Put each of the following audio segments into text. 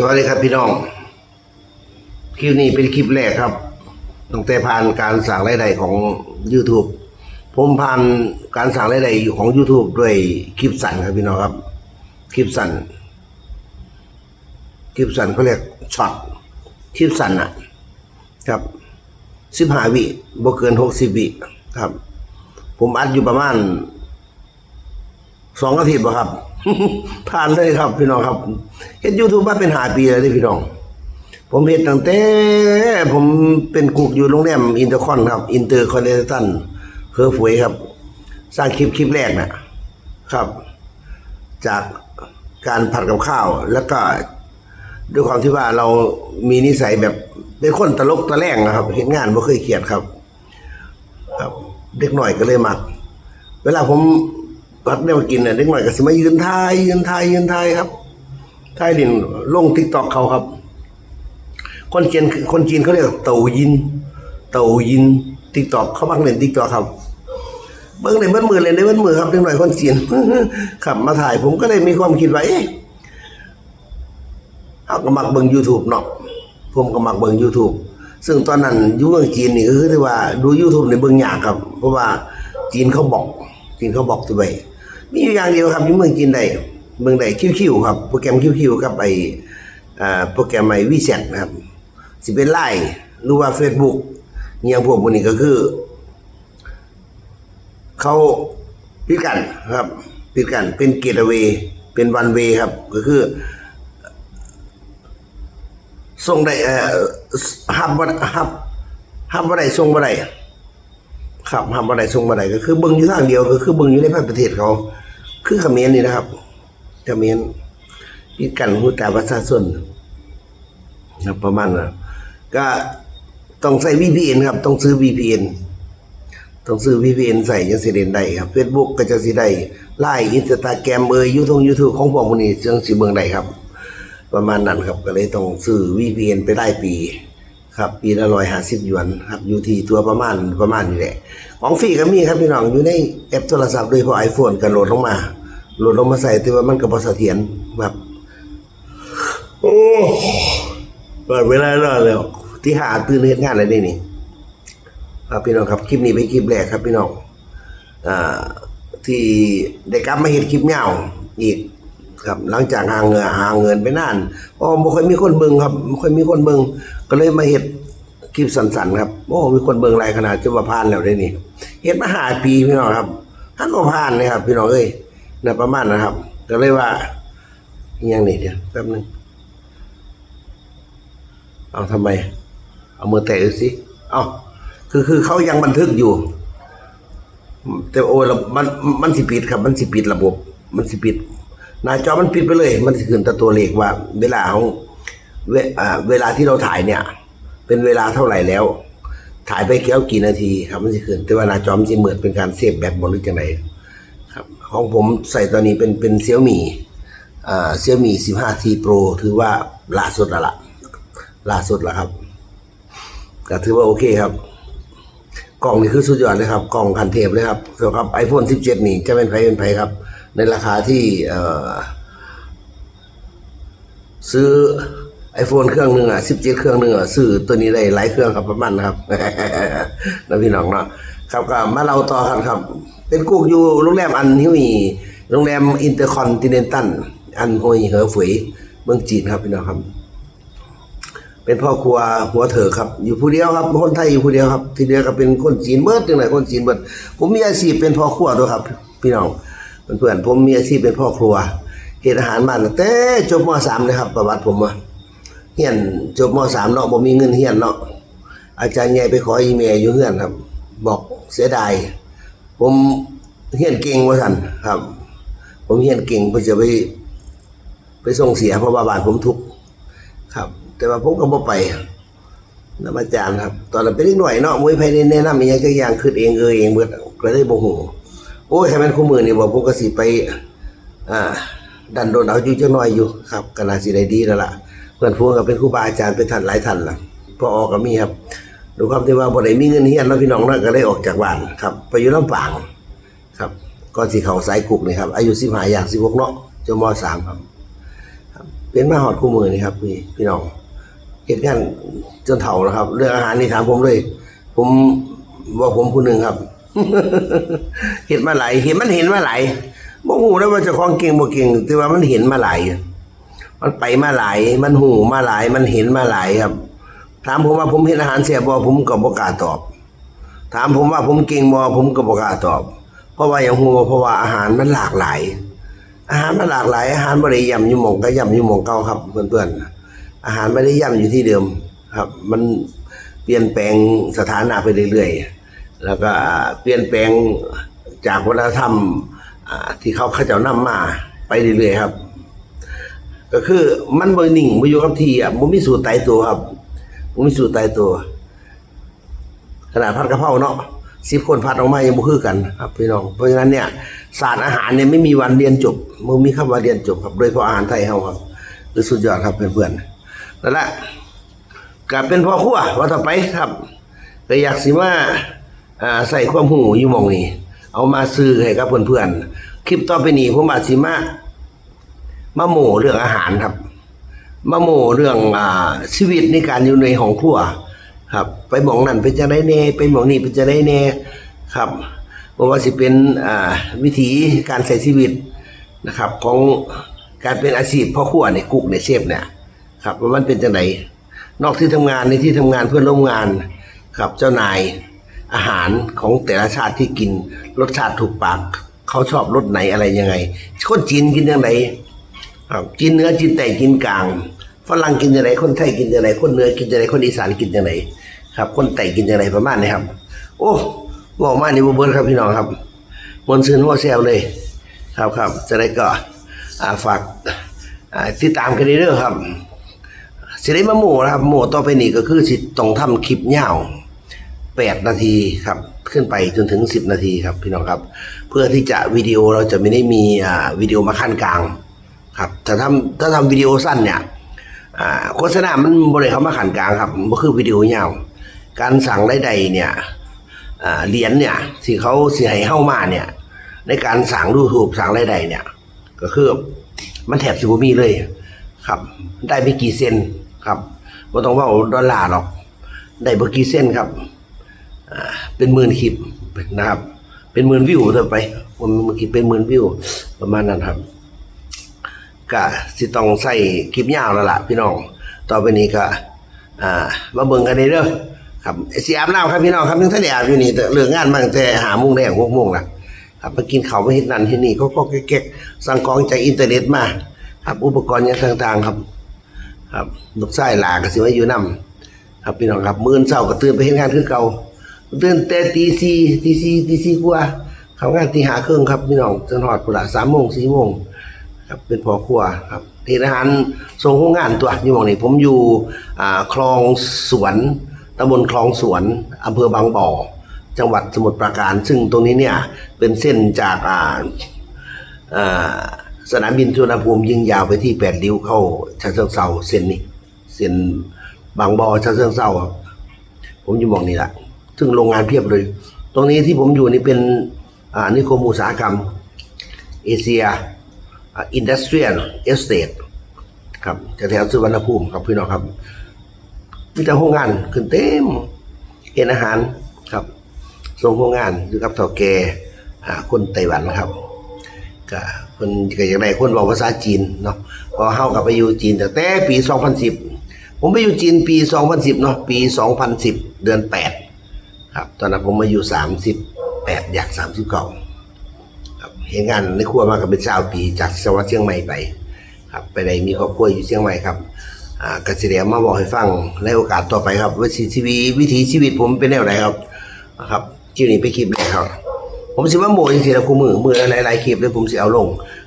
สวัสดีครับพี่น้อง คลิปนี้เป็นคลิปแรกครับ ตั้งแต่ผ่านการสั่งรายได้ของ YouTube ผมผ่านการสั่งรายได้ของ YouTube ด้วยคลิปสั้นครับพี่น้องครับ คลิปสั้นคลิปสั้นเขาเรียกช็อต คลิปสั้นอะครับสิบห้าวิบ่เกินหกสิบวิครับ ผมอัดอยู่ประมาณสองอาทิตย์ป่ะครับ ผ่านเลยครับพี่น้องครับเฮ็ดยูทูบมาเป็นหาปีแล้วเด้อพี่น้อง ผมเฮ็ดตั้งแต่ผมเป็นกุกอยู่โรงแรมอินเตอร์คอนครับอินเตอร์คอนเนตันเคอฝวยครับ สร้างคลิปคลิปแรกน่ะครับ จากการผัดกับข้าวแล้วก็ด้วยความที่ว่าเรามีนิสัยแบบเป็นคนตลกตะแลงนะครับ เห็นงานบ่เคยเครียดครับ ครับ เด็กหน่อยก็เลยมัก เวลาผม พัดแนวกินเนี่ยเด็กหน่อยก็สิมายืนทายยืนทายยืนทายครับทายดินลงทิกตอกเขาครับ คนจีนคนจีนเขาเรียกเต่ายิน เต่ายินทิกตอกเขามักเล่นทิกตอกครับเบิ้งเลยเบิ้มือเลยได้เบิ้มือครับเด็กหน่อยคนจีนขับมาถ่ายผมก็เลยมีความคิดว่าเอ๊ะเอาก็มักเบิ้ง YouTube เนาะผมก็มักเบิ้ง YouTube ซึ่งตอนนั้นยู่งจีนนี่ก็คือที่ว่าดู YouTube ในเบิ้งยากครับ เพราะว่าจีนเขาบอกจีนเขาบอกตัวไว้ มีอยู่อย่างเดียวครับอยู่เมืองจีนได้เมืองใดคิวๆครับโปรแกรมคิวๆกับไอโปรแกรมไอวีแชทนะครับ สิเป็นไลน์หรือว่า Facebook อหย่างพวกพวกนี้ก็คือ เขาปิดกันครับปิดกันเป็นเกตเวเป็นวันเวครับ ก็คือส่งได้เอ่อฮับฮับฮับบ่ได้ส่งบ่ได้ ครับฮับบ่ได้ส่งบ่ไดก็คือเบิ่งอยู่ทางเดียวก็คือเบิ่งอยู่ในประเทศเขา คือเขมรนี่นะครับเขมรปิดกันหูตาประชาชนครับประมาณนั้นก็ต้องใช้ VPN ครับ ต้องซื้อ VPN ต้องซื้อ VPN ใส่ยังสิเด่นได้ครับ Facebook ก็จะสิได้ไลน์อินสตาแกรมเอ่ยยูทูบยูทูบของพวกนี้จังสิเบิ่งได้ครับ ประมาณนั้นครับก็เลยต้องซื้อ VPN ไปได้ปี ครับปีละร้อยห้าสิบหยวนครับอยู่ที่ตัวประมาณประมาณนี้แหละ ของฟรีก็มีครับพี่น้องอยู่ในแอปโทรศัพท์โดยเฉพาะ iPhone ก็โหลดลงมาโหลดลงมาใส่แต่ว่ามันก็บ่เสถียรครับโอ้เปิดเวลาแล้วแล้วที่หาตื่นเฮ็ดงานอะไรนี่นี่ครับพี่น้องครับคลิปนี้เป็นคลิปแรกครับพี่น้องอ่าที่ได้กลับมาเห็นคลิปเงาอีก ครับ หลังจากหางเงินหางเงินไปนานเพราะบ่ค่อยมีคนเบิ่งครับบ่ค่อยมีคนเบิ่งก็เลยมาเฮ็ดคลิปสั้นๆครับโอ้มีคนเบิ่งหลายขนาดจะว่าผ่านแล้วได้นี่เฮ็ดมาหาปีพี่น้องครับถ้าก็ผ่านเลยครับ พี่น้องเอ้ยนะประมาณนะครับ ก็เลยว่าอิหยังนี่เดี๋ยวแป๊บนึงเอาทำไม เอามือแตะดูสิเอาคือคือเขายังบันทึกอยู่ แต่โอ้ยเรามันมันสิปิดครับ มันสิปิดระบบ มันสิปิด หน้าจอมันปิดไปเลย มันสิขึ้นแต่ตัวเลขว่า เวลาของเวอเวลาที่เราถ่ายเนี่ย เป็นเวลาเท่าไหร่แล้ว ถ่ายไปแค่กี่นาทีครับมันสิขึ้น แต่ว่าหน้าจอมันสิเหมือนเป็นการเซฟแบตบหรือจังไดครับ ของผมใส่ตอนนี้เป็นเป็นเซี่ยมี่อ่าเซี่ยมี่ 15T Pro ถือว่าล่าสุดล้วล่ะล่าสุดล้วครับก็ถือว่าโอเคครับ กล่องนี่คือสุดยอดเลยครับ กล่องคันเทพเลยครับสำหรับ iPhone 17 นี่จะเป็นไพเป็นไพครับ ในราคาที่ซื้อ iPhone เครื่องหนึ่งอะ17เจ็ดเครื่องหนึ่งอะซื้อตัวนี้ได้หลายเครื่องครับประมาณนะครับนะพี่น้องเนาะครับก็มาเราต่อกันครับ เป็นกุ๊กอยู่โรงแรมอันที่มีโรงแรมอินเตอร์คอนติเนนตัลอันโฮยเหอฝุยเมืองจีนครับพี่น้องครับ เป็นพ่อครัวหัวเถอครับ อยู่ผู้เดียวครับคนไทยอยู่ผู้เดียวครับ ที่เหลือก็เป็นคนจีนเบิดจังไหนคนจีนเบิดผมมีอาชีพเป็นพ่อครัวด้วยครับ พี่น้อง เพื่อนๆผมมีอาชีพเป็นพ่อครัวเฮ็ดอาหารมาตั้งแต่จบม .3 เลยครับ ประวัติผมอะเฮียนจบม .3 เนาะบ่มีเงินเฮียนเนาะอาจารย์ใหญ่ไปขออีเมลอยู่เฮือนครับ บอกเสียดายผมเฮียนเก่งว่าซั่นครับ ผมเฮียนเก่งเพื่อจะไป ไปส่งเสียเพราะว่าบ้านผมทุกข์ครับ แต่ว่าผมก็บ่ไปนำอาจารย์ครับ ตอนนั้นเป็นเด็กหน่อยเนาะมวยไผได้แนะนำอีหยังจักอย่างขึ้นเองเออเองเบิดก็เลยบ่ฮู้ โอ้ยให้มันคู่มือนี่บ่ผมก็สิไป อ่า ดันโดนเอาอยู่จักหน่อยอยู่ครับก็น่าสิได้ดีแล้วล่ะเพื่อนพวกก็เป็นครูบาอาจารย์เป็นท่านหลายท่านล่ะพอออก็มีครับดูความที่ว่าบ่ได้มีเงินเฮียนเนาะพี่น้องนาะก็เลยออกจากบ้านครับ ไปอยู่ลำปางครับก่อนสิเข้าสายกุกนี่ครับอายุ15อย่าง16เนาะจนม .3 ครับครับเป็นมาหอดคู่มือนี่ครับพี่พี่น้องเหตุการณ์จนเถ่าแล้วครับ เรื่องอาหารนี่ถามผมเลย ผมว่าผมผู้หนึ่งครับ เห็นมาหลายเห็นมันเห็นมาหลายบ่ฮู้แล้วว่าเจะคลองเก่งบ่เก่งแต่ว่ามันเห็นมาหลายมันไปมาหลายมันหูมาหลาย มันเห็นมาหลายครับ ถามผมว่าผมเห็นอาหารเสียบ่ผมก็บ่กล้าตอบ ถามผมว่าผมเก่งบ่ผมก็บ่กล้าตอบ เพราะว่าอย่างฮู้ว่าเพราะว่าอาหารมันหลากหลาย อาหารมันหลากหลาย อาหารบ่ได้ยำยู่หมองก็ยำยู่หมองเก่าครับเพื่อนๆอาหารไม่ได้ย่ำอยู่ที่เดิมครับ มันเปลี่ยนแปลงสถานะไปเรื่อยๆ แล้วก็เปลี่ยนแปลงจากวัฒนธรรมที่เขาเขาเจ้านำมาไปเรื่อยๆครับ ก็คือมันบ่นิ่งบ่อยู่กับที่อะบ่มีสูตรตายตัวครับบ่มีสูตรตายตัว ขนาดผัดกระเพราเนาะสิบคนผัดออกมายังบ่คือกันครับพี่น้องเพราะฉะนั้นเนี่ยศาสตร์อาหารเนี่ยไม่มีวันเรียนจบมึงมีคำว่าเรียนจบครับโดยเฉพาะอาหารไทยเฮาครับคือสุดยอดครับเพื่อนๆนั่นแหละกลับเป็นพ่อครัวว่าต่อไปครับก็อยากสิว่า อ่าใส่ความหูอยู่หมองนี้ เอามาซื้อให้กับเพื่อนๆคลิปต่อไปนี้ผมอาจสิมามาโหม่เรื่องอาหารครับมาโมเรื่องอ่าชีวิตในการอยู่ในห้องครัวครับ ไปหมองนั่นเป็นจะได้แน่ไปหมองนี่เป็นจะได้แน่ครับเพราะว่าสิเป็นอ่าวิถีการใช้ชีวิตนะครับ ของการเป็นอาชีพพ่อครัวในกุกในเชฟเนี่ยครับว่ามันเป็นจังไดนอกที่ทำงานในที่ทำงานเพื่อนร่วมงานครับเจ้านาย อาหารของแต่ละชาติที่กินรสชาติถูกปาก เขาชอบรสไหนอะไรยังไงคนจีนกินยังไงครับกินเนื้อกินไตกินกลางฝรั่งกินยังไงคนไทยกินยังไงคนเหนือกินยังไงคนอีสานกินยังไงครับ คนไต่กินยังไงประมาณนี้ครับ โอ้บอกมานี่บเบิร์ครับพี่น้องครับมวนซื้อหัวแซวเลย ครับครับจะได้ก็อ่าฝากอ่ติดตามกันเรื่อยๆครับสิได้มาหมู่นะครับหมู่ต่อไปนี้ก็คือสิต้องทำคลิปยาว แปดนาทีครับ ขึ้นไปจนถึงสิบนาทีครับพี่น้องครับ เพื่อที่จะวิดีโอเราจะไม่ได้มีอ่าวิดีโอมาขั้นกลางครับถ้าทำถ้าทำวิดีโอสั้นเนี่ยอ่าโฆษณามันบริเขามาขั้นกลางครับมันคือวิดีโอยาว การสั่งใดๆเนี่ยอ่าเหรียญเนี่ยที่เขาเสียให้เข้ามาเนี่ย ในการสั่งดูถูกสั่งใดๆเนี่ย ก็คือมันแถบสิบมีเลยครับ ได้ไม่กี่เซนครับไม่ต้องว่าดอลลาร์หรอกได้เบอร์กี่เซนครับ เป็นหมื่นคลิปนะครับ เป็นหมื่นวิวเ่าไปมันเมื่อกี้เป็นหมื่นวิวประมาณนั้นครับก็สิต้องใส่คลิปยาวแล้วล่ะพี่น้อง ต่อไปนี้ก็อ่ามาเบิ่งกันเด้อครับสิอาบน้ำครับพี่น้องครับยังท่านอาบอยู่นี่แต่เรื่องงานมางแต่หาโมงแดงหกโมงละครับมากินข้าวมาเฮ็ดนั่นเฮ็ดนี่ก็ก็แก๊กสั่งของจากอินเทอร์เน็ตมาครับ อุปกรณ์อย่างต่างๆครับ ครับลูกชายหลานก็สิมาอยู่นํครับพี่น้องครับมื้ออนเช้าก็ตื่นไปเฮ็ดงานคือเก่า ตื่นแต่ตีสี่ตีสี่ตีสี่กว่าเขางานตีห้าครึ่งครับพี่น้องจนฮอดพุ่นละ3โมง4โมงครับเป็นพอครัวครับทีอาหารส่งโรงงานตัวอยู่หมองนี้ผมอยู่คลองสวนตำบลคลองสวนอำเภอบางบ่อ จังหวัดสมุทรปราการ ซึ่งตรงนี้เนี่ยเป็นเส้นจากอ่าสนามบินสุวรรณภูมิยิงยาวไปที่แปดริ้วเข้าชาเชิงเซาเส้นนี้เส้นบางบ่อชาเชิงเซาครับผมอยู่มองนี้แหละ ซึ่งโรงงานเพียบเลย ตรงนี้ที่ผมอยู่นี่เป็นนิคมอุตสาหกรรม เอเชียอินดัสเทรียลเอสเตทครับจะแถวสุวรรณภูมิครับพี่น้องครับมีแต่โรงงานขึ้นเต็มเห็นอาหารครับส่งโรงงานอยู่กับเถ่าแก่คนไต้หวันครับก็คนก็อย่างไรคนบอกภาษาจีนเนาะพอเฮากับไปอยู่จีนแตั้งแต่ปี 2010 ผมไปอยู่จีนปี 2010เนาะปี 2010 เดือน 8 ครับ ตอนนั้นผมมาอยู่38อยาก39ครับเห็นงานในครัวมากับเป็นชาวปีจากจังหวัดเชียงใหม่ไป ครับ ไปได้มีครอบครัวอยู่เชียงใหม่ครับอ่ากสิเดียมาบอกให้ฟังในโอกาสต่อไปครับวิถีชีวิตวิถีชีวิตผมเป็นแนวไหนครับนะครับคลิปนี้ไปคลิปแรกครับ ผมสิว่าโมจริงๆแล้วคู่มือมือหลายๆคลิปเลยผมสิเอาลง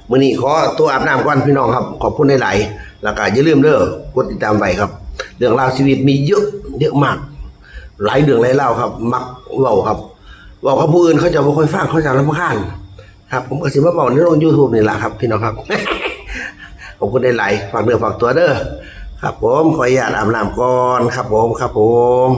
มือนี้ขอตัวอาบน้ำก่อนพี่น้องครับ ขอบคุณหลายๆแล้วก็อย่าลืมเด้อกดติดตามไว้ครับ เรื่องราวชีวิตมีเยอะเยอะมาก หลายเดืองหลายเล่าครับ มักเว้าครับเว้ากับผู้อื่นเขาจะไม่ค่อยฟังเขาจะรำคาญครับ ผมก็สิมาบอกในโลกยูทูบนี่แหละครับ พี่น้องครับผมก็ได้ไหลายฝากเนื้อฝากตัวเด้อครับ ผมขออนุญาตอาบน้ำก่อนครับ ผมครับผม